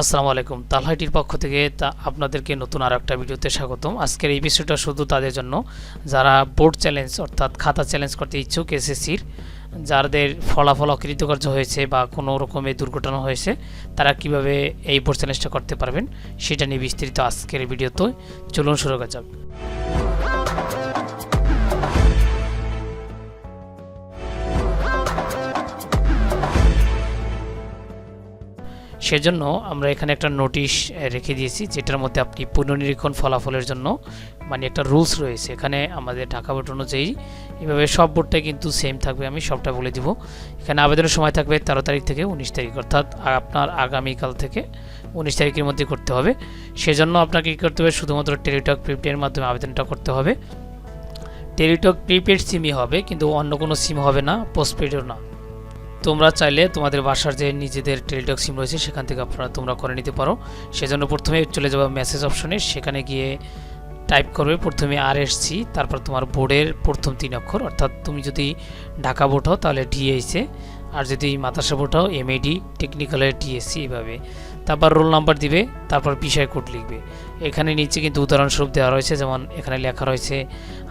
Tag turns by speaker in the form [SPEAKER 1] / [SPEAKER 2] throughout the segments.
[SPEAKER 1] আসসালামু আলাইকুম। তালহাটির পক্ষ থেকে তা আপনাদেরকে নতুন আর একটা ভিডিওতে স্বাগতম। আজকের এই বিষয়টা শুধু তাদের জন্য। যারা বোর্ড চ্যালেঞ্জ, অর্থাৎ খাতা চ্যালেঞ্জ করতে ইচ্ছুক এসএসসির, যাদের ফলাফল অকৃতকার্য হয়েছে বা কোনো রকমের দুর্ঘটনা হয়েছে, তারা কীভাবে এই বোর্ড চ্যালেঞ্জটা করতে পারবেন, সেটা নিয়ে বিস্তারিত আজকের ভিডিওতে চলুন শুরু করা যাক। সেজন্য আমরা এখানে একটা নোটিশ রেখে দিয়েছি, যেটার মধ্যে আপনি পুনর্নিরীক্ষণ ফলাফলের জন্য মানে একটা রুলস রয়েছে। এখানে আমাদের ঢাকা বোর্ড অনুযায়ী এভাবে সব বোর্ডটাই কিন্তু সেম থাকবে, আমি সবটা বলে দিব। এখানে আবেদনের সময় থাকবে তেরো তারিখ থেকে উনিশ তারিখ, অর্থাৎ আপনার আগামীকাল থেকে উনিশ তারিখের মধ্যে করতে হবে। সেজন্য আপনাকে কী করতে হবে? শুধুমাত্র টেলিটক প্রিপেডের মাধ্যমে আবেদনটা করতে হবে। টেলিটক প্রিপেড সিমই হবে, কিন্তু অন্য কোনো সিম হবে না পোস্টপেডও না। তোমরা চাইলে তোমাদের বাসার যে নিজেদের টেলিটক সিম রয়েছে, সেখান থেকে আপনারা তোমরা করে নিতে পারো। সেজন্য প্রথমে চলে যাবে মেসেজ অপশনে সেখানে গিয়ে টাইপ করবে, প্রথমে আর এসছি তারপর তোমার বোর্ডের প্রথম তিন অক্ষর। অর্থাৎ তুমি যদি ঢাকা বোর্ড হও, তাহলে ডিএসে আর যদি মাতাসা বোর্ড হও এমএডি টেকনিক্যালের ডিএসসি এভাবে। তারপর রোল নাম্বার দিবে, তারপর বিষয় কোড লিখবে। এখানে নিচে কিন্তু উদাহরণস্বরূপ দেওয়া রয়েছে, যেমন এখানে লেখা রয়েছে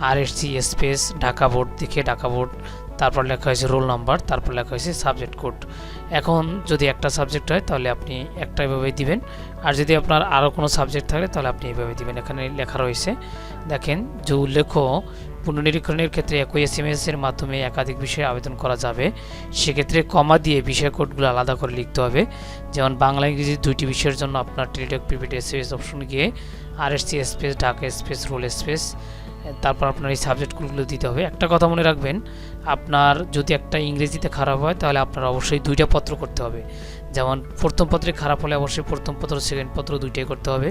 [SPEAKER 1] আর এসসি স্পেস ঢাকা বোর্ড দেখে ঢাকা বোর্ড তারপর লেখা হয়েছে রোল নাম্বার, তারপর লেখা হয়েছে সাবজেক্ট কোড। এখন যদি একটা সাবজেক্ট হয়, তাহলে আপনি একটা এভাবে দিবেন। আর যদি আপনার আরও কোনো সাবজেক্ট থাকে, তাহলে আপনি এভাবে দিবেন। এখানে লেখা রয়েছে, দেখেন, যে উল্লেখ পুনর্নিরীক্ষণের ক্ষেত্রে একই এস এম এর মাধ্যমে একাধিক বিষয়ে আবেদন করা যাবে। সেক্ষেত্রে কমা দিয়ে বিষয় কোডগুলো আলাদা করে লিখতে হবে। যেমন বাংলা, ইংরেজি দুইটি বিষয়ের জন্য আপনার টেলিটক, প্রিপেড এস অপশন গিয়ে আর S C space Dhaka space roll space তারপর আপনার এই সাবজেক্টগুলো দিতে হবে। একটা কথা মনে রাখবেন, আপনার যদি একটা ইংরেজিতে খারাপ হয়, তাহলে আপনার অবশ্যই দুইটা পত্র করতে হবে। যেমন প্রথম পত্রে খারাপ হলে অবশ্যই প্রথম পত্র সেকেন্ড পত্র দুইটাই করতে হবে।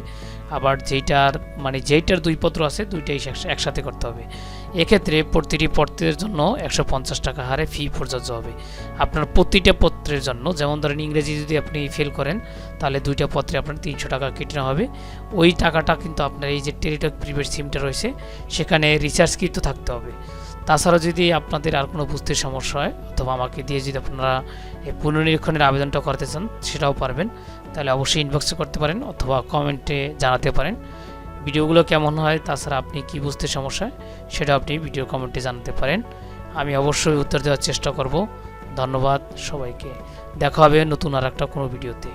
[SPEAKER 1] আবার যেইটার মানে যেইটার দুই পত্র আছে, দুইটাই একসাথে করতে হবে। এক্ষেত্রে প্রতিটি পত্রের জন্য একশো পঞ্চাশ টাকা হারে ফি প্রযোজ্য হবে। আপনার প্রতিটা পত্রের জন্য, যেমন ধরেন ইংরেজি যদি আপনি ফেল করেন, তাহলে দুইটা পত্রে আপনার তিনশো টাকা কেটে নেওয়া হবে। ওই টাকাটা কিন্তু আপনার এই যে টেলিটক প্রিপেড সিমটা রয়েছে, সেখানে রিচার্জ কিন্তু থাকতে হবে। তাছাড়া যদি আপনাদের আর কোনো বুঝতে সমস্যা হয়, অথবা আমাকে দিয়ে যদি আপনারা এই পুনর্নিরীক্ষণের আবেদনটা করতে চান, সেটাও পারবেন। তাহলে অবশ্যই ইনবক্সে করতে পারেন অথবা কমেন্টে জানাতে পারেন। ভিডিওগুলো কেমন হয়, তাছাড়া আপনি কি বুঝতে সমস্যা হয়, সেটা আপনি ভিডিও কমেন্টে জানাতে পারেন। আমি অবশ্যই উত্তর দেওয়ার চেষ্টা করব। ধন্যবাদ সবাইকে। দেখা হবে নতুন আর একটা কোনো ভিডিওতে।